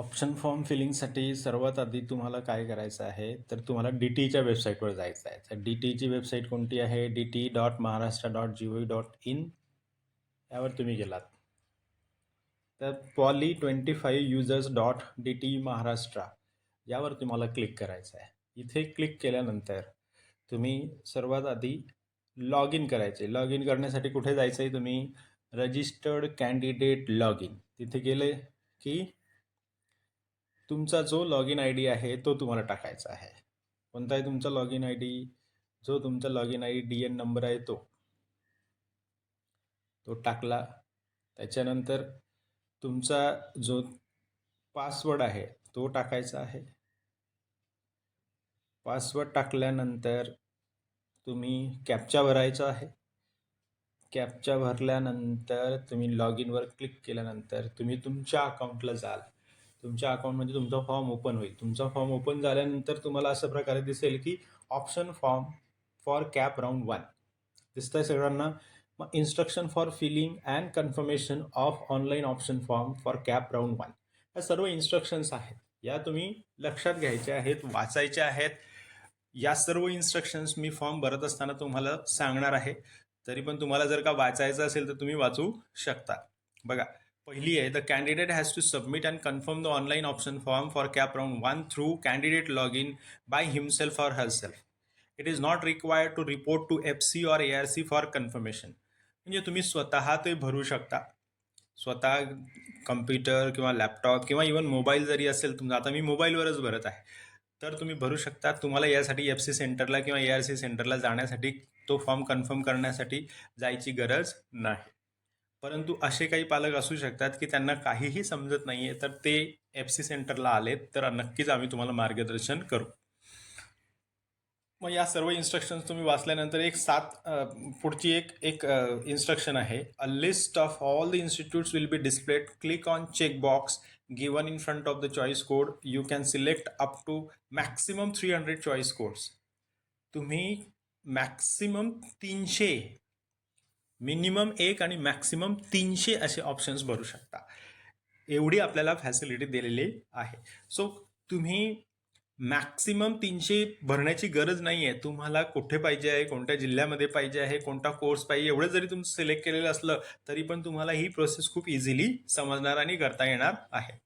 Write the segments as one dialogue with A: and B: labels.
A: Option form फिलिंगसाठी सर्वात आधी तुम्हाला काय करायचं आहे तर तुम्हाला डी टीच्या वेबसाईटवर जायचं आहे. तर डी टीची वेबसाईट कोणती आहे? D T dot Maharashtra dot G O dot in यावर तुम्ही गेलात. तर poly twenty five users dot D T Maharashtra यावर तुम्हाला क्लिक करायचं आहे. इथे क्लिक केल्यानंतर तुम्ही सर्वात आधी लॉग इन करायचे. लॉग इन करण्यासाठी कुठे जायचं आहे तुम्ही? रजिस्टर्ड कॅन्डिडेट लॉग इन तिथे गेले की तुमचा जो लॉग इन आय डी आहे तो तुम्हाला टाकायचा आहे. कोणता आहे तुमचा लॉग इन आय डी जो तुमचा log in I D D N number आहे तो. तो टाकला. त्याच्यानंतर तुमचा जो पासवर्ड आहे तो टाकायचा आहे. पासवर्ड टाकल्यानंतर तुम्ही कॅपचा भरायचा आहे. कॅपचा भरल्यानंतर तुम्ही लॉग इनवर क्लिक केल्यानंतर तुम्ही तुमच्या अकाउंटला जाल. तुमच्या अकाउंटमध्ये तुमचा फॉर्म ओपन होईल. तुमचा फॉर्म ओपन झाल्यानंतर तुम्हाला अशा प्रकारे दिसेल की option form for CAP round one दिसतंय सगळ्यांना? मग instruction for filling and confirmation of online option form for CAP round one या सर्व इन्स्ट्रक्शन्स आहेत. या तुम्ही लक्षात घ्यायच्या आहेत वाचायच्या आहेत. या सर्व इन्स्ट्रक्शन्स मी फॉर्म भरत असताना तुम्हाला सांगणार आहे. तरी पण तुम्हाला जर का वाचायचं असेल तर तुम्ही वाचू शकता. बघा पहिली आहे the candidate has to submit and confirm the online option form for CAP round one through candidate log in by himself or herself it is not required to report to F C or A R C for confirmation म्हणजे तुम्ही स्वतः ते भरू शकता. स्वतः computer किंवा laptop किंवा even mobile जरी असेल तुमचा आता मी मोबाईलवरच भरत आहे. तर तुम्ही भरू शकता. तुम्हाला यासाठी एफ सी सेंटरला किंवा ए आर सी सेंटरला जाण्यासाठी तो फॉर्म कन्फर्म करण्यासाठी जायची गरज नाही. परंतु असे काही पालक असू शकतात की त्यांना काहीही समजत नाही आहे तर ते एफ सी सेंटरला आलेत तर नक्कीच आम्ही तुम्हाला मार्गदर्शन करू. मग या सर्व इन्स्ट्रक्शन्स तुम्ही वाचल्यानंतर एक सात पुढची एक एक इन्स्ट्रक्शन आहे. A list of all the institutes will be displayed click on check box given in front of the choice code you can select up to maximum three hundred choice codes तुम्ही maximum तीनशे minimum एक आणि maximum तीनशे असे options भरू शकता. एवढी आपल्याला फॅसिलिटी दिलेली आहे. सो तुम्ही मॅक्सिमम तीनशे भरण्याची गरज नाही आहे तुम्हाला कुठे पाहिजे आहे कोणत्या जिल्ह्यामध्ये पाहिजे आहे कोणता कोर्स पाहिजे एवढं जरी तुम्ही सिलेक्ट केलेलं असलं तरी पण तुम्हाला ही प्रोसेस खूप इझिली समजणार आणि करता येणार आहे.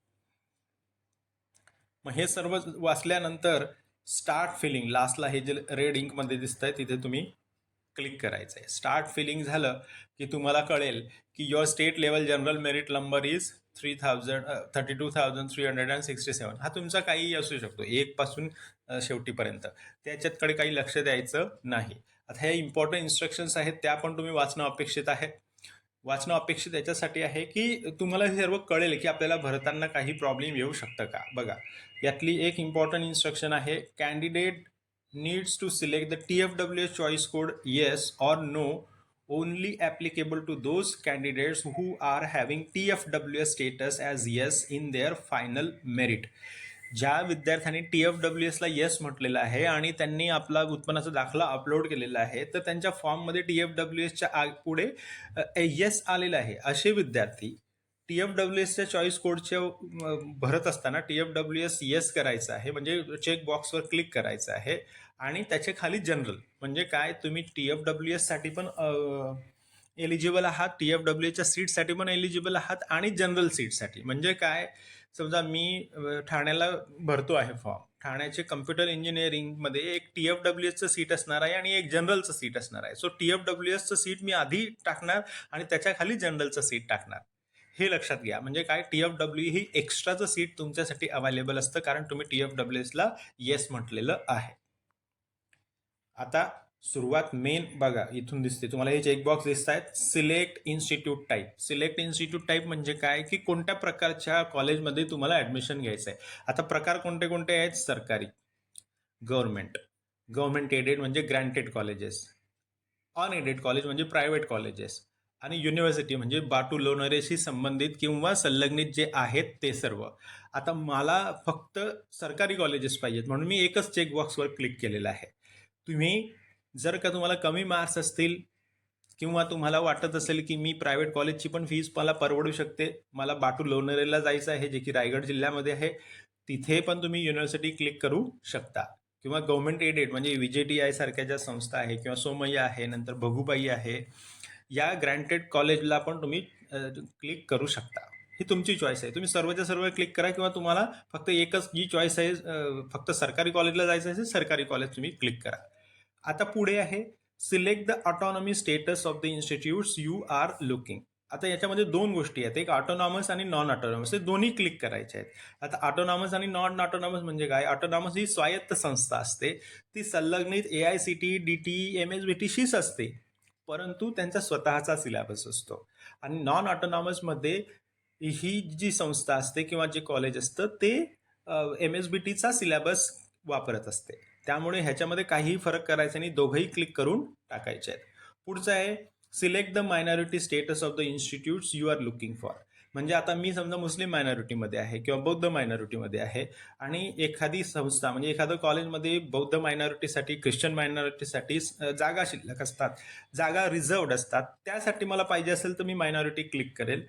A: मग हे सर्व वाचल्यानंतर स्टार्ट फिलिंग लास्टला हे जे रेड इंकमध्ये दिसत आहे तिथे तुम्ही क्लिक करायचं आहे स्टार्ट फिलिंग झालं की तुम्हाला कळेल की your state level general merit number is three thousand thirty two thousand three hundred and sixty seven हा तुमचा काहीही असू शकतो. एकपासून शेवटीपर्यंत. त्याच्यातकडे काही लक्ष द्यायचं नाही. आता ह्या इम्पॉर्टंट इन्स्ट्रक्शन्स आहेत त्या पण तुम्ही वाचणं अपेक्षित आहे. वाचणं अपेक्षित याच्यासाठी आहे की तुम्हाला हे सर्व कळेल की आपल्याला भरताना काही प्रॉब्लेम येऊ शकतं का? बघा यातली एक इम्पॉर्टंट इन्स्ट्रक्शन आहे candidate needs to select the TFWS choice code yes or no only applicable to those candidates who are having TFWS status as yes in their final merit. ज्या विद्यार्थ्यांनी टी एफ डब्ल्यू एसला yes म्हटलेलं आहे आणि त्यांनी आपला उत्पन्नाचा दाखला अपलोड केलेला आहे तर त्यांच्या फॉर्ममध्ये टी एफ डब्ल्यू एसच्या पुढे येस आलेलं आहे असे विद्यार्थी टी एफ डब्ल्यू एसच्या चॉईस कोडच्या भरत असताना T F W S yes करायचं आहे म्हणजे चेक बॉक्सवर क्लिक करायचं आहे आणि त्याच्याखाली जनरल म्हणजे काय तुम्ही टी एफ डब्ल्यू एससाठी पण एलिजिबल आहात टी एफ डब्ल्यू एच्या सीटसाठी पण एलिजिबल आहात आणि जनरल सीटसाठी म्हणजे काय समजा मी ठाण्याला भरतो आहे फॉर्म ठाण्याचे कम्प्युटर इंजिनिअरिंगमध्ये एक टी एफ डब्ल्यू एसचं सीट असणार आहे आणि एक जनरलचं सीट असणार आहे. सो टी एफ डब्ल्यू एसचं सीट मी आधी टाकणार आणि त्याच्याखाली जनरलचं सीट टाकणार. हे लक्षात घ्या. म्हणजे काय? टी एफ डब्ल्यू ही एक्स्ट्राचं सीट तुमच्यासाठी अवेलेबल असतं कारण तुम्ही टी एफ डब्ल्यू एसला येस म्हटलेलं आहे. आता सुरुवात मेन बघा इथून दिसते. तुम्हाला हे चेकबॉक्स दिसत आहेत. Select institute type select institute type म्हणजे काय? की कोणत्या प्रकारच्या कॉलेजमध्ये तुम्हाला ॲडमिशन घ्यायचं आहे. आता प्रकार कोणते कोणते आहेत? सरकारी. गव्हर्नमेंट गव्हर्नमेंट एडेड म्हणजे ग्रँटेड कॉलेजेस अनएडेड कॉलेज म्हणजे प्रायव्हेट कॉलेजेस आणि युनिव्हर्सिटी म्हणजे बाटू लोणरेशी संबंधित किंवा संलग्नित जे आहेत ते सर्व. आता मला फक्त सरकारी कॉलेजेस पाहिजेत म्हणून मी एकच चेकबॉक्सवर क्लिक केलेलं आहे. तुम्ही जर का तुम्हाला कमी मार्क्स असतील किंवा तुम्हाला वाटत असेल की मी प्रायव्हेट कॉलेजची पण फीज मला परवडू शकते मला बाटू लोणरेला जायचं आहे जे की रायगड जिल्ह्यामध्ये आहे तिथे पण तुम्ही युनिव्हर्सिटी क्लिक करू शकता. किंवा गव्हर्नमेंट एडेड म्हणजे व्ही जे टी आय सारख्या ज्या संस्था आहे किंवा सोमय्या आहे नंतर भगुबाई आहे या ग्रँटेड कॉलेजला पण तुम्ही क्लिक करू शकता. ही तुमची चॉईस आहे. तुम्ही सर्वच्या सर्व क्लिक करा किंवा तुम्हाला फक्त एकच जी चॉईस आहे फक्त सरकारी कॉलेजला जायचं असेल सरकारी कॉलेज तुम्ही क्लिक करा. आता पुढे आहे select the autonomy status of the institutes you are looking आता याच्यामध्ये दोन गोष्टी आहेत. एक ऑटोनॉमस आणि नॉन ऑटोनॉमस हे दोन्ही क्लिक करायचे आहेत. आता ऑटोनॉमस आणि नॉन ऑटोनॉमस म्हणजे काय? ऑटोनॉमस ही स्वायत्त संस्था असते. ती संलग्नित A I C T D T M S B टीशीच असते. परंतु त्यांचा स्वतःचा सिलॅबस असतो. आणि नॉन ऑटोनॉमसमध्ये ही जी संस्था असते किंवा जे कॉलेज असतं ते एम एस बी टीचा सिलॅबस वापरत असते. त्यामुळे ह्याच्यामध्ये काहीही फरक करायचा नाही दोघंही क्लिक करून टाकायचे आहेत. पुढचं आहे select the minority status of the institutes you are looking for म्हणजे आता मी समजा मुस्लिम मायनॉरिटीमध्ये आहे किंवा बौद्ध मायनॉरिटीमध्ये आहे आणि एखादी संस्था म्हणजे एखादं कॉलेजमध्ये बौद्ध मायनॉरिटीसाठी ख्रिश्चन मायनॉरिटीसाठी जागा शिल्लक असतात जागा रिझर्वड असतात त्यासाठी मला पाहिजे असेल तर मी मायनॉरिटी क्लिक करेल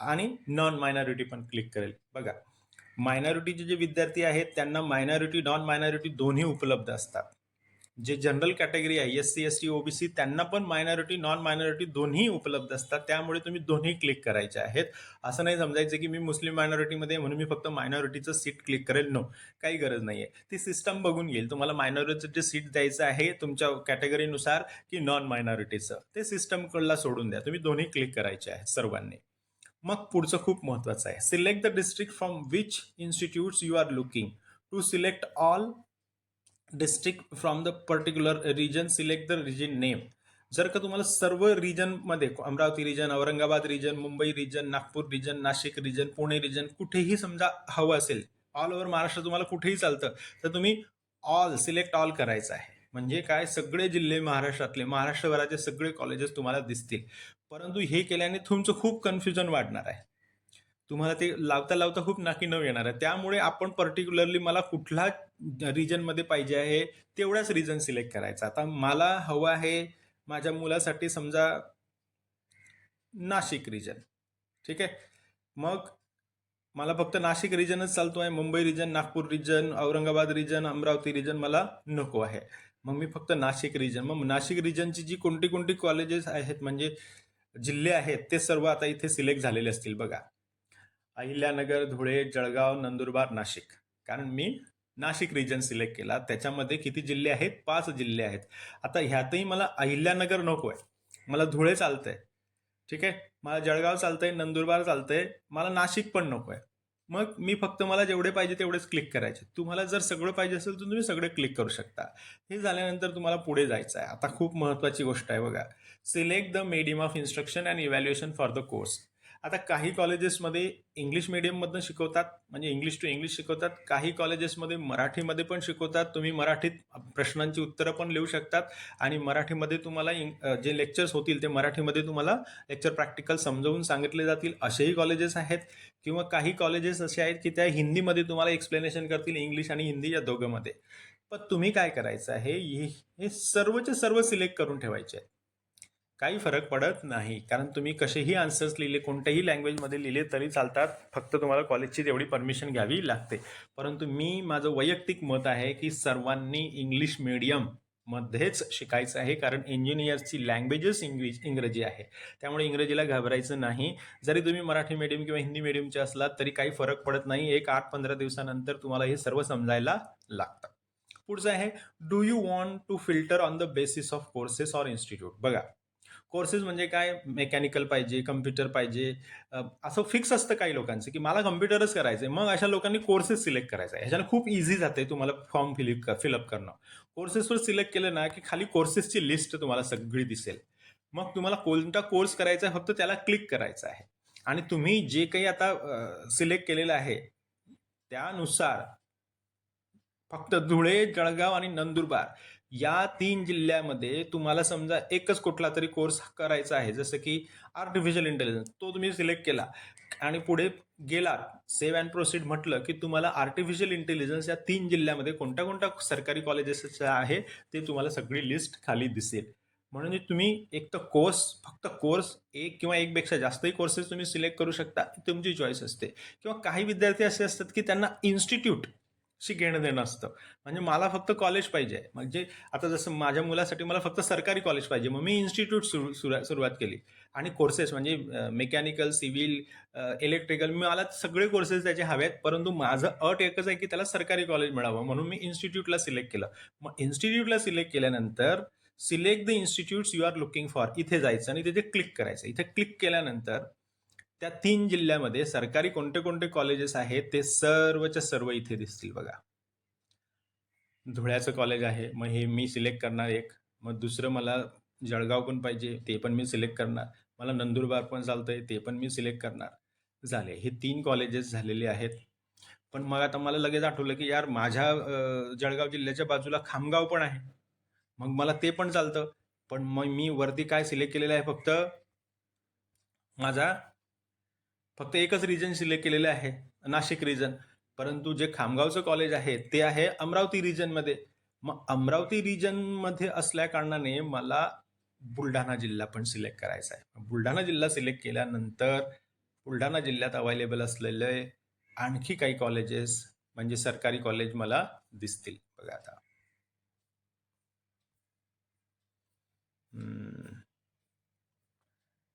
A: आणि नॉन मायनॉरिटी पण क्लिक करेल. बघा मायनॉरिटीचे जे विद्यार्थी आहेत त्यांना मायनॉरिटी नॉन मायनॉरिटी दोन्ही उपलब्ध असतात. जे जनरल कॅटेगरी आहे S C S T OBC त्यांना पण मायनॉरिटी नॉन मायनॉरिटी दोन्ही उपलब्ध असतात. त्यामुळे तुम्ही दोन्ही क्लिक करायचे आहेत. असं नाही समजायचं की मी मुस्लिम मायनॉरिटीमध्ये म्हणून मी फक्त मायनॉरिटीचं सीट क्लिक करेल. नो काही गरज नाही आहे ती सिस्टम बघून घेईल. तुम्हाला मायनॉरिटीचं जे सीट द्यायचं आहे तुमच्या कॅटेगरीनुसार की नॉन मायनॉरिटीचं ते सिस्टमकडला सोडून द्या. तुम्ही दोन्ही क्लिक करायचे आहेत सर्वांनी. मग पुढचं खूप महत्त्वाचं आहे. Select the district from which institutes you are looking to select all district from the particular region select the region name जर का तुम्हाला सर्व रिजनमध्ये Amravati region Aurangabad region Mumbai region Nagpur region Nashik region Pune region कुठेही समजा हवं असेल all over Maharashtra तुम्हाला कुठेही चालतं तर तुम्ही ऑल सिलेक्ट ऑल करायचं आहे. म्हणजे काय? सगळे जिल्हे महाराष्ट्रातले महाराष्ट्रभराचे सगळे कॉलेजेस तुम्हाला दिसतील. परंतु हे केल्याने तुमचं खूप कन्फ्युजन वाढणार आहे. तुम्हाला ते लावता लावता खूप नाकी नऊ येणार आहे. त्यामुळे आपण पर्टिक्युलरली मला कुठला रिजनमध्ये पाहिजे आहे तेवढाच रिजन सिलेक्ट करायचा. आता मला हवं आहे माझ्या मुलासाठी समजा नाशिक रिजन ठीक आहे? मग मला फक्त नाशिक रिजनच चालतो आहे. Mumbai region Nagpur region Aurangabad region Amravati region मला नको आहे. मग मी फक्त नाशिक रिजन मग नाशिक रिजनची जी कोणती कोणती कॉलेजेस आहेत म्हणजे जिल्हे आहेत ते सर्व आता इथे सिलेक्ट झालेले असतील बघा. अहिल्यानगर धुळे जळगाव नंदुरबार नाशिक. कारण मी नाशिक रिजन सिलेक्ट केला. त्याच्यामध्ये किती जिल्हे आहेत? पाच जिल्हे आहेत. आता ह्यातही मला अहिल्यानगर नको आहे मला धुळे चालतंय. ठीक आहे? मला जळगाव चालतंय नंदुरबार चालतंय. मला नाशिक पण नको आहे मग मी फक्त मला जेवढे पाहिजे तेवढेच क्लिक करायचे. तुम्हाला जर सगळं पाहिजे असेल तर तुम्ही सगळे क्लिक करू शकता. हे झाल्यानंतर तुम्हाला पुढे जायचं आहे आता खूप महत्त्वाची गोष्ट आहे बघा. Select the medium of instruction and evaluation for the course आता काही कॉलेजेसमध्ये इंग्लिश मिडियममधनं शिकवतात म्हणजे इंग्लिश टू इंग्लिश शिकवतात. काही कॉलेजेसमध्ये मराठीमध्ये पण शिकवतात. तुम्ही मराठीत प्रश्नांची उत्तरं पण लिहू शकतात. आणि मराठीमध्ये तुम्हाला इंग जे लेक्चर्स होतील ते मराठीमध्ये तुम्हाला लेक्चर प्रॅक्टिकल समजावून सांगितले जातील. असेही कॉलेजेस आहेत. किंवा काही कॉलेजेस असे आहेत की त्या हिंदीमध्ये तुम्हाला एक्सप्लेनेशन करतील इंग्लिश आणि हिंदी या दोघंमध्ये. पण तुम्ही काय करायचं आहे? हे सर्वचे सर्व सिलेक्ट करून ठेवायचे आहेत. काही फरक पडत नाही. कारण तुम्ही कसेही आन्सर्स लिहिले कोणत्याही लँग्वेजमध्ये लिहिले तरी चालतात. फक्त तुम्हाला कॉलेजची तेवढी परमिशन घ्यावी लागते. परंतु मी माझं वैयक्तिक मत आहे की सर्वांनी इंग्लिश मिडियम मध्येच शिकायचं आहे. कारण इंजिनियर्सची लँग्वेजच इंग्लिश इंग्रजी आहे. त्यामुळे इंग्रजीला घाबरायचं नाही. जरी तुम्ही मराठी मीडियम किंवा हिंदी मीडियमचे असलात तरी काही फरक पडत नाही. एक आठ पंधरा दिवसानंतर तुम्हाला हे सर्व समजायला लागतं. पुढचं आहे do you want to filter on the basis of courses or institute बघा कोर्सेस म्हणजे काय? मेकॅनिकल पाहिजे कम्प्युटर पाहिजे असं फिक्स असतं काही लोकांचं की मला कम्प्युटरच करायचं आहे मग अशा लोकांनी कोर्सेस सिलेक्ट करायचा. आहे ह्याच्यानं खूप इझी जाते तुम्हाला फॉर्म फिलिप फिलअप करणं. कोर्सेसवर सिलेक्ट केलं ना की खाली कोर्सेसची लिस्ट तुम्हाला सगळी दिसेल. मग तुम्हाला कोणता कोर्स करायचा आहे फक्त त्याला क्लिक करायचं आहे. आणि तुम्ही जे काही आता सिलेक्ट केलेलं आहे त्यानुसार फक्त धुळे जळगाव आणि नंदुरबार या तीन जिल्ह्यामध्ये तुम्हाला समजा एकच कुठला तरी कोर्स करायचा आहे जसं की आर्टिफिशियल इंटेलिजन्स तो तुम्ही सिलेक्ट केला. आणि पुढे गेलात सेव्ह अँड प्रोसीड म्हटलं की तुम्हाला आर्टिफिशियल इंटेलिजन्स या तीन जिल्ह्यामध्ये कोणत्या कोणत्या सरकारी कॉलेजेस आहे ते तुम्हाला सगळी लिस्ट खाली दिसेल. म्हणून तुम्ही एक तर कोर्स फक्त कोर्स एक किंवा एकपेक्षा जास्तही कोर्सेस तुम्ही सिलेक्ट करू शकता तुमची चॉईस असते. किंवा काही विद्यार्थी असे असतात की त्यांना इन्स्टिट्यूट शी घेणं देणं असतं. म्हणजे मला फक्त कॉलेज पाहिजे. म्हणजे आता जसं माझ्या मुलासाठी मला फक्त सरकारी कॉलेज पाहिजे. मग मी इन्स्टिट्यूट सुरू सुरुवात केली. आणि कोर्सेस म्हणजे मेकॅनिकल सिव्हिल इलेक्ट्रिकल मला सगळे कोर्सेस त्याचे हवेत. परंतु माझं अट एकच आहे की त्याला सरकारी कॉलेज मिळावं. म्हणून मी इन्स्टिट्यूटला सिलेक्ट केलं. मग इन्स्टिट्यूटला सिलेक्ट केल्यानंतर select the institutes you are looking for इथे जायचं आणि तिथे क्लिक करायचं. इथे क्लिक केल्यानंतर त्या तीन जिल्ह्यामध्ये सरकारी कोणते कोणते कॉलेजेस आहेत ते सर्वच्या सर्व इथे दिसतील बघा. धुळ्याचं कॉलेज आहे मग हे मी सिलेक्ट करणार एक. मग दुसरं मला जळगाव पण पाहिजे ते पण मी सिलेक्ट करणार. मला नंदुरबार पण चालतंय ते पण मी सिलेक्ट करणार. झाले. हे तीन कॉलेजेस झालेले आहेत. पण मग आता मला लगेच आठवलं की यार माझ्या जळगाव जिल्ह्याच्या बाजूला खामगाव पण आहे. मग मला ते पण चालतं. पण मग मी वरती काय सिलेक्ट केलेलं आहे फक्त माझा फक्त एकच रिजन सिलेक्ट केलेलं आहे नाशिक रिजन परंतु जे खामगावचं कॉलेज आहे ते आहे अमरावती रिजनमध्ये मग अमरावती रिजनमध्ये असल्या कारणाने मला बुलढाणा जिल्हा पण सिलेक्ट करायचा आहे. बुलढाणा जिल्हा सिलेक्ट केल्यानंतर बुलढाणा जिल्ह्यात अवेलेबल असलेले आणखी काही कॉलेजेस म्हणजे सरकारी कॉलेज मला दिसतील. बघा आता.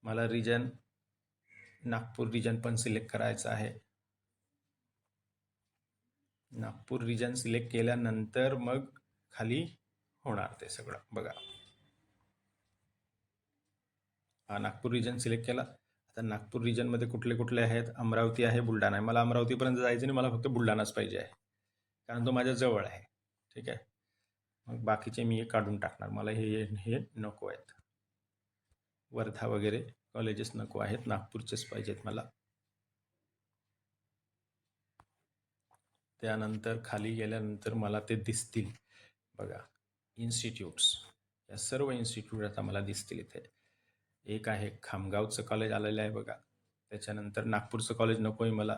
A: मला रिजन नागपूर रिजन पण सिलेक्ट करायचं आहे. नागपूर रिजन सिलेक्ट केल्यानंतर मग खाली होणार ते सगळं. बघा. हा नागपूर रिजन सिलेक्ट केला. आता नागपूर रिजनमध्ये कुठले कुठले आहेत? अमरावती आहे बुलढाणा आहे. मला अमरावतीपर्यंत जायचं नाही मला फक्त बुलढाणाच पाहिजे आहे. कारण तो माझ्या जवळ आहे. ठीक आहे? मग बाकीचे मी हे काढून टाकणार. मला हे हे नको आहेत. वर्धा वगैरे. कॉलेजेस नको आहेत नागपूरचेच पाहिजेत मला. त्यानंतर खाली गेल्यानंतर मला ते दिसतील. बघा इन्स्टिट्यूट्स. या सर्व इन्स्टिट्यूट आता मला दिसतील इथे. एक आहे खामगावचं कॉलेज आलेलं आहे बघा. त्याच्यानंतर नागपूरचं कॉलेज नको आहे मला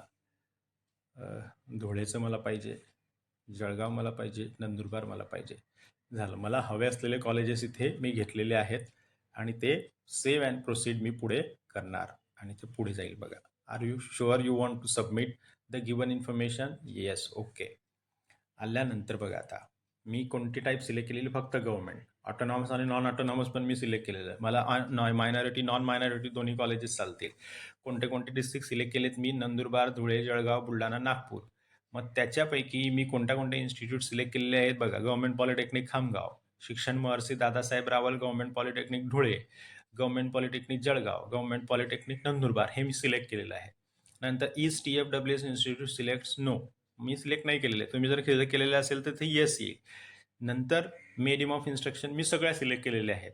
A: धुळेचं मला पाहिजे. जळगाव मला पाहिजे. नंदुरबार मला पाहिजे. झालं. मला हवे असलेले कॉलेजेस इथे मी घेतलेले आहेत. आणि ते सेव्ह अँड प्रोसीड मी पुढे करणार आणि ते पुढे जाईल बघा. Are you sure you want to submit the given information yes okay आल्यानंतर बघा आता मी कोणती टाईप सिलेक्ट केलेली? फक्त गव्हर्नमेंट ऑटोनॉमस आणि नॉन ऑटोनॉमस पण मी सिलेक्ट केलेलं आहे. मला मायनॉरिटी नॉन मायनॉरिटी दोन्ही कॉलेजेस चालतील. कोणते कोणते डिस्ट्रिक्ट सिलेक्ट केलेत मी? नंदुरबार धुळे जळगाव बुलढाणा नागपूर. मग त्याच्यापैकी मी कोणत्या कोणत्या इन्स्टिट्यूट सिलेक्ट केलेले आहेत? बघा गव्हर्नमेंट पॉलिटेक्निक खामगाव. शिक्षण Maharshi Dadasaheb Rawal government polytechnic Dhule government polytechnic Jalgaon government polytechnic Nandurbar हे मी सिलेक्ट केलेलं आहे. नंतर east T F W S institute select no मी सिलेक्ट नाही केलेले. तुम्ही जर सिलेक्ट केलेले असेल तर ते येस येईल. नंतर मेडियम ऑफ इन्स्ट्रक्शन मी सगळ्या सिलेक्ट केलेले आहेत.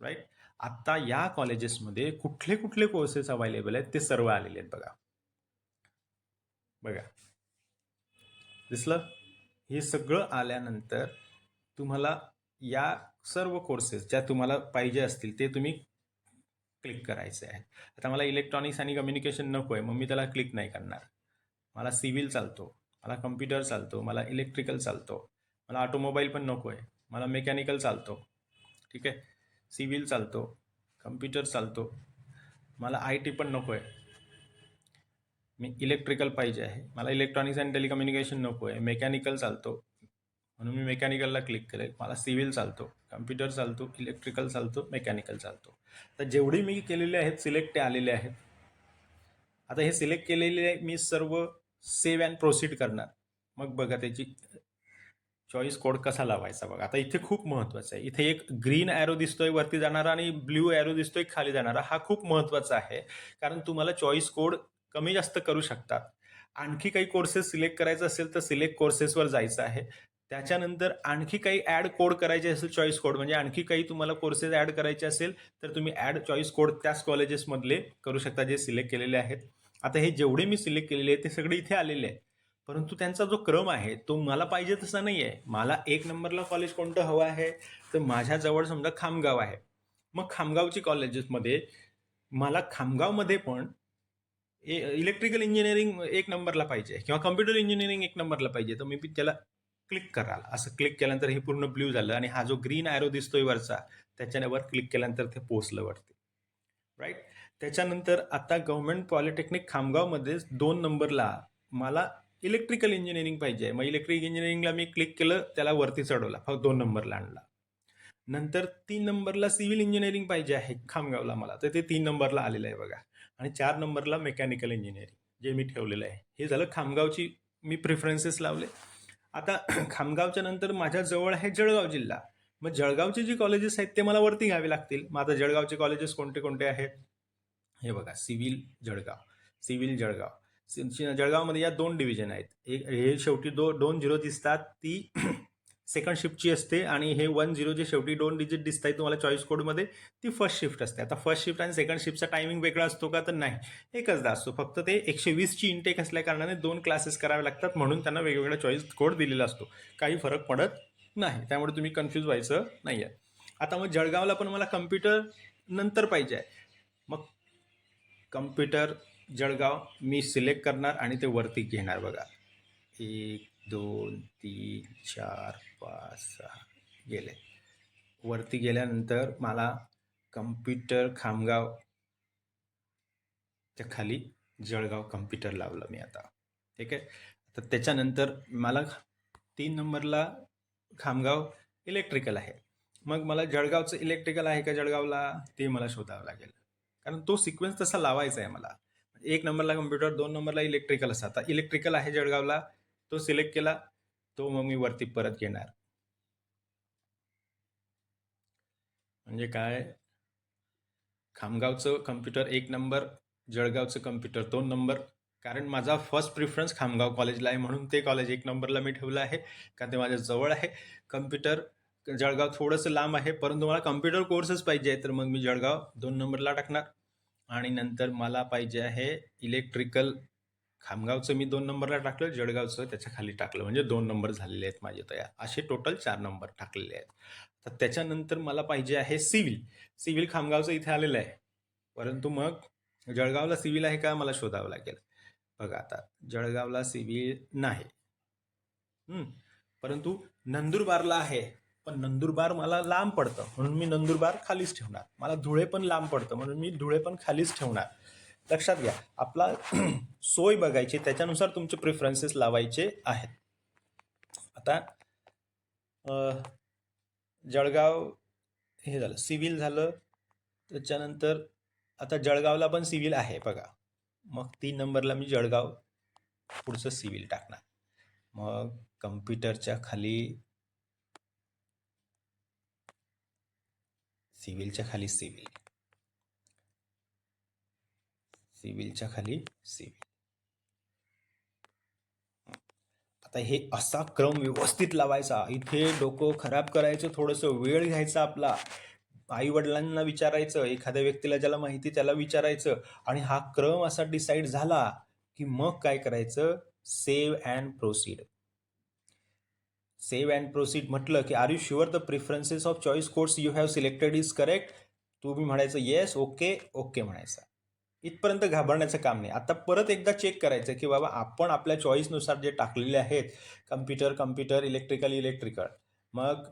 A: राईट आत्ता या कॉलेजेसमध्ये कुठले कुठले कोर्सेस अवेलेबल आहेत ते सर्व आलेले आहेत बघा. बघा. दिसलं? हे सगळं आल्यानंतर तुम्हाला या सर्व कोर्सेस ज्या तुम्हाला पाहिजे असतील ते तुम्ही क्लिक करायचे आहे आता मला इलेक्ट्रॉनिक्स आणि कम्युनिकेशन नको आहे मग मी त्याला क्लिक नाही करणार. मला सिव्हिल चालतो मला कम्प्युटर चालतो मला इलेक्ट्रिकल चालतो मला ऑटोमोबाईल पण नको आहे मला मेकॅनिकल चालतो. ठीक आहे? सिव्हिल चालतो कम्प्युटर चालतो मला आय टी पण नको आहे मी इलेक्ट्रिकल पाहिजे आहे मला इलेक्ट्रॉनिक्स अँड टेलिकम्युनिकेशन नको आहे मेकॅनिकल चालतो म्हणून मी मेकॅनिकलला क्लिक करेल. मला सिव्हिल चालतो कम्प्युटर चालतो इलेक्ट्रिकल चालतो मेकॅनिकल चालतो. तर जेवढी मी केलेले आहेत सिलेक्ट ते आलेले आहेत. आता हे सिलेक्ट केलेले मी सर्व सेव्ह अँड प्रोसीड करणार. मग बघा त्याची चॉईस कोड कसा लावायचा बघा. आता इथे खूप महत्त्वाचं आहे. इथे एक ग्रीन ॲरो दिसतोय वरती जाणारा आणि ब्ल्यू ॲरो दिसतोय खाली जाणारा. हा खूप महत्त्वाचा आहे. कारण तुम्हाला चॉईस कोड कमी जास्त करू शकतात. आणखी काही कोर्सेस सिलेक्ट करायचं असेल तर सिलेक्ट कोर्सेसवर जायचं आहे. त्याच्यानंतर आणखी काही ॲड कोड करायचे असेल चॉईस कोड म्हणजे आणखी काही तुम्हाला कोर्सेस ॲड करायचे असेल तर तुम्ही ॲड चॉईस कोड त्याच कॉलेजेसमधले करू शकता जे सिलेक्ट केलेले आहेत. आता हे जेवढे मी सिलेक्ट केलेले आहेत ते सगळे इथे आलेले आहेत. परंतु त्यांचा जो क्रम आहे तो मला पाहिजे तसा नाही आहे मला एक नंबरला कॉलेज कोणतं हवं आहे? तर माझ्याजवळ समजा खामगाव आहे. मग खामगावची कॉलेजेसमध्ये मला खामगावमध्ये पण इलेक्ट्रिकल इंजिनिअरिंग एक नंबरला पाहिजे किंवा कम्प्युटर इंजिनिअरिंग एक नंबरला पाहिजे. तर मी त्याला क्लिक कराल. असं क्लिक केल्यानंतर हे पूर्ण ब्ल्यू झालं आणि हा जो ग्रीन ॲरो दिसतोय वरचा त्याच्यावर क्लिक केल्यानंतर ते पोचलं वरती. राईट त्याच्यानंतर आता गव्हर्नमेंट पॉलिटेक्निक खामगावमध्ये दोन नंबरला मला इलेक्ट्रिकल इंजिनिअरिंग पाहिजे. मग इलेक्ट्रिक इंजिनिअरिंगला मी क्लिक केलं त्याला वरती चढवला. फक्त दोन नंबरला आणला. नंतर तीन नंबरला सिव्हिल इंजिनिअरिंग पाहिजे आहे खामगावला मला. तर ते तीन नंबरला आलेलं आहे बघा. आणि चार नंबरला मेकॅनिकल इंजिनिअरिंग जे मी ठेवलेलं आहे. हे झालं खामगावची मी प्रिफरन्सेस लावले. आता खामगावच्या नंतर माझ्या जवळ आहे जळगाव जिल्हा. मग जळगावचे जे कॉलेजेस आहेत ते मला वरती घ्यावे लागतील. मग आता जळगावचे कॉलेजेस कोणते कोणते आहेत? हे बघा सिव्हिल जळगाव सिव्हिल जळगाव. जळगावमध्ये या दोन डिव्हिजन आहेत. एक हे शेवटी दो दोन झिरो दिसतात. ती सेकंड शिफ्टची असते आणि हे वन झिरो जे शेवटी दोन डिजिट दिसत आहे तुम्हाला चॉईस कोडमध्ये ती फर्स्ट शिफ्ट असते. आता फर्स्ट शिफ्ट आणि सेकंड शिफ्टचा टायमिंग वेगळा असतो का? तर नाही. एकचदा असतो. फक्त ते एकशे वीसची इंटेक असल्या कारणाने दोन क्लासेस करावे लागतात म्हणून त्यांना वेगवेगळा चॉईस कोड दिलेला असतो. काही फरक पडत नाही. त्यामुळे तुम्ही कन्फ्यूज व्हायचं नाही आहे आता मग जळगावला पण मला कम्प्युटर नंतर पाहिजे आहे. मग कम्प्युटर जळगाव मी सिलेक्ट करणार आणि ते वरती घेणार बघा. एक दोन तीन चार पाच सहा गेले. वरती गेल्यानंतर मला कम्प्युटर खामगाव त्या खाली जळगाव कम्प्युटर लावलं मी आता. ठीक आहे? तर त्याच्यानंतर मला तीन नंबरला खामगाव इलेक्ट्रिकल आहे. मग मला जळगावचं इलेक्ट्रिकल आहे का जळगावला? ते मला शोधावं लागेल. कारण तो सिक्वेन्स तसा लावायचा आहे मला. एक नंबरला कम्प्युटर दोन नंबरला इलेक्ट्रिकल असं. आता इलेक्ट्रिकल आहे जळगावला. तो सिलेक्ट केला तो मग मी वरती परत घेणार. म्हणजे काय? खामगावचं कम्प्युटर एक नंबर जळगावचं कम्प्युटर दोन नंबर कारण माझा फर्स्ट प्रिफरन्स खामगाव कॉलेजला आहे म्हणून ते कॉलेज एक नंबरला मी ठेवलं आहे. कारण ते माझ्या जवळ आहे. कम्प्युटर जळगाव थोडंसं लांब आहे परंतु मला कम्प्युटर कोर्सच पाहिजे आहे तर मग मी जळगाव दोन नंबरला टाकणार. आणि नंतर मला पाहिजे आहे इलेक्ट्रिकल खामगावचं मी दोन नंबरला टाकलं जळगावचं त्याच्याखाली टाकलं. म्हणजे दोन नंबर झालेले आहेत माझे तयार. असे टोटल चार नंबर टाकलेले आहेत. तर त्याच्यानंतर मला पाहिजे आहे सिव्हिल. सिव्हिल खामगावचं इथे आलेलं आहे. परंतु मग जळगावला सिव्हिल आहे का मला शोधावं लागेल. बघा आता जळगावला सिव्हिल नाही. परंतु नंदुरबारला आहे. पण नंदुरबार मला लांब पडतं. म्हणून मी नंदुरबार खालीच ठेवणार. मला धुळे पण लांब पडतं. म्हणून मी धुळे पण खालीच ठेवणार. लक्षात घ्या. आपला सोय बघायची त्याच्यानुसार तुमचे प्रिफरन्सेस लावायचे आहेत. आता जळगाव हे झालं सिव्हिल झालं त्याच्यानंतर आता जळगावला पण सिव्हिल आहे बघा. मग तीन नंबरला मी जळगाव पुढचं सिव्हिल टाकणार. मग कम्प्युटरच्या खाली सिव्हिलच्या खाली सिव्हिल. सिव्हिलच्या खाली सिव्हिल. आता हे असा क्रम व्यवस्थित लावायचा. इथे डोकं खराब करायचं थोडंसं वेळ घ्यायचा आपला. आई वडिलांना विचारायचं एखाद्या व्यक्तीला ज्याला माहिती त्याला विचारायचं आणि हा क्रम असा डिसाईड झाला की मग काय करायचं? Save and proceed. Save and proceed म्हटलं की are you sure the preferences of choice course you have selected is correct? तुम्ही म्हणायचं येस ओके ओके म्हणायचं. इथपर्यंत घाबरण्याचं काम नाही. आता परत एकदा चेक करायचं की बाबा आपण आपल्या चॉईसनुसार जे टाकलेले आहेत कम्प्युटर कम्प्युटर इलेक्ट्रिकल इलेक्ट्रिकल मग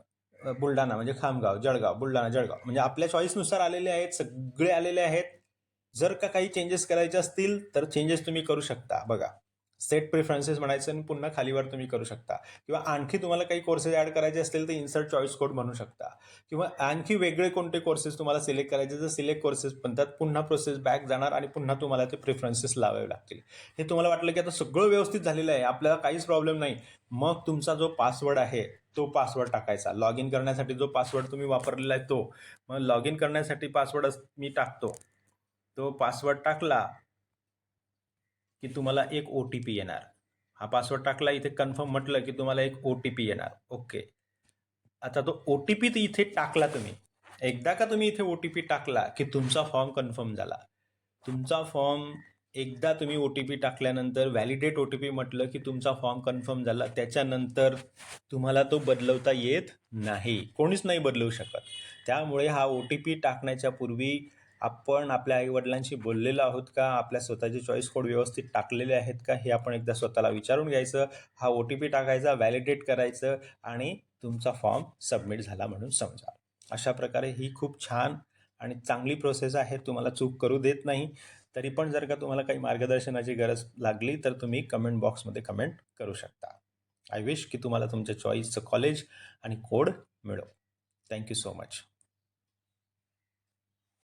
A: बुलढाणा म्हणजे खामगाव जळगाव बुलढाणा जळगाव. म्हणजे आपल्या चॉईसनुसार आलेले आहेत सगळे आलेले आहेत. जर का काही चेंजेस करायचे असतील तर चेंजेस तुम्ही करू शकता. बघा. सेट प्रिफरन्सेस म्हणायचं आणि पुन्हा खालीवर तुम्ही करू शकता. किंवा आणखी तुम्हाला काही कोर्सेस ॲड करायचे असतील तर इन्सर्ट चॉईस कोड म्हणू शकता. किंवा आणखी वेगळे कोणते कोर्सेस तुम्हाला सिलेक्ट करायचे तर सिलेक्ट कोर्सेस म्हणतात पुन्हा प्रोसेस बॅक जाणार आणि पुन्हा तुम्हाला ते प्रिफरन्सेस लावावे लागतील. हे तुम्हाला वाटलं की आता सगळं व्यवस्थित झालेलं आहे. आपल्याला काहीच प्रॉब्लेम नाही. मग तुमचा जो पासवर्ड आहे तो पासवर्ड टाकायचा. लॉग इन करण्यासाठी जो पासवर्ड तुम्ही वापरलेला आहे तो. मग लॉग इन करण्यासाठी पासवर्ड मी टाकतो. तो पासवर्ड टाकला की तुम्हाला एक ओ टी पी येणार. हा पासवर्ड टाकला इथे कन्फर्म म्हटलं की तुम्हाला एक ओ टी पी येणार. ओके आता तो ओ टी पी इथे टाकला तुम्ही. एकदा का तुम्ही इथे ओ टी पी टाकला की तुमचा फॉर्म कन्फर्म झाला? तुमचा फॉर्म एकदा तुम्ही ओ टी पी टाकल्यानंतर व्हॅलिडेट ओ टी पी म्हटलं की तुमचा फॉर्म कन्फर्म झाला त्याच्यानंतर तुम्हाला तो बदलवता येत नाही. कोणीच नाही बदलवू शकत. त्यामुळे हा ओ टी पी टाकण्याच्या पूर्वी आपण आपल्या आईवडिलांशी बोललेलो आहोत का? आपल्या स्वतःचे चॉईस कोड व्यवस्थित टाकलेले आहेत का? हे आपण एकदा स्वतःला विचारून घ्यायचं. हा ओ टी पी टाकायचा व्हॅलिडेट करायचं आणि तुमचा फॉर्म सबमिट झाला म्हणून समजा. अशा प्रकारे ही खूप छान आणि चांगली प्रोसेस आहे. तुम्हाला चूक करू देत नाही. तरी पण जर का तुम्हाला काही मार्गदर्शनाची गरज लागली तर तुम्ही कमेंट बॉक्समध्ये कमेंट करू शकता. आय विश की तुम्हाला तुमच्या चॉईसचं कॉलेज आणि कोड मिळो. Thank you so much